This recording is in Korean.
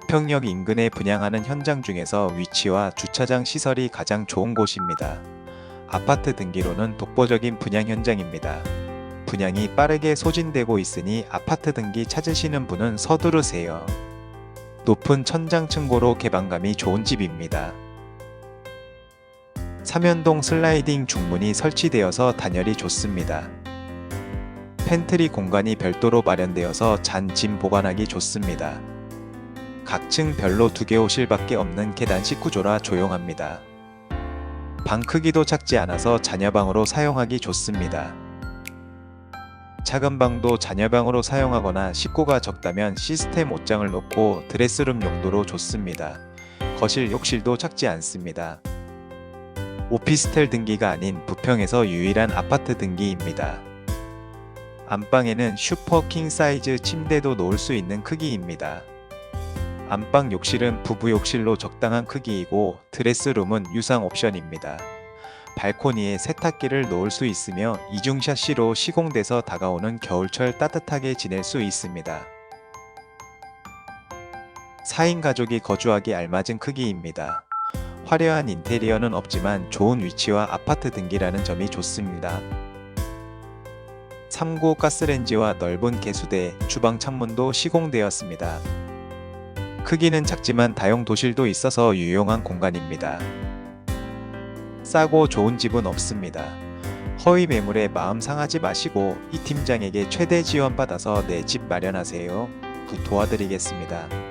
부평역 인근에 분양하는 현장 중에서 위치와 주차장 시설이 가장 좋은 곳입니다. 아파트 등기로는 독보적인 분양 현장입니다. 분양이 빠르게 소진되고 있으니 아파트 등기 찾으시는 분은 서두르세요. 높은 천장 층고로 개방감이 좋은 집입니다. 삼연동 슬라이딩 중문이 설치되어서 단열이 좋습니다. 팬트리 공간이 별도로 마련되어서 잔 짐 보관하기 좋습니다. 각 층 별로 두 개 호실밖에 없는 계단식 구조라 조용합니다. 방 크기도 작지 않아서 자녀방으로 사용하기 좋습니다. 작은 방도 자녀방으로 사용하거나 식구가 적다면 시스템 옷장을 놓고 드레스룸 용도로 좋습니다. 거실 욕실도 작지 않습니다. 오피스텔 등기가 아닌 부평에서 유일한 아파트 등기입니다. 안방에는 슈퍼 킹 사이즈 침대도 놓을 수 있는 크기입니다. 안방 욕실은 부부 욕실로 적당한 크기이고 드레스룸은 유상 옵션입니다. 발코니에 세탁기를 놓을 수 있으며 이중샷 시로 시공돼서 다가오는 겨울철 따뜻하게 지낼 수 있습니다. 4인 가족이 거주하기 알맞은 크기입니다. 화려한 인테리어는 없지만 좋은 위치와 아파트 등기라는 점이 좋습니다. 3구 가스렌지와 넓은 개수대, 주방 창문도 시공되었습니다. 크기는 작지만 다용 도실도 있어서 유용한 공간입니다. 싸고 좋은 집은 없습니다. 허위 매물에 마음 상하지 마시고 이 팀장에게 최대 지원 받아서 내 집 마련하세요. 구 도와드리겠습니다.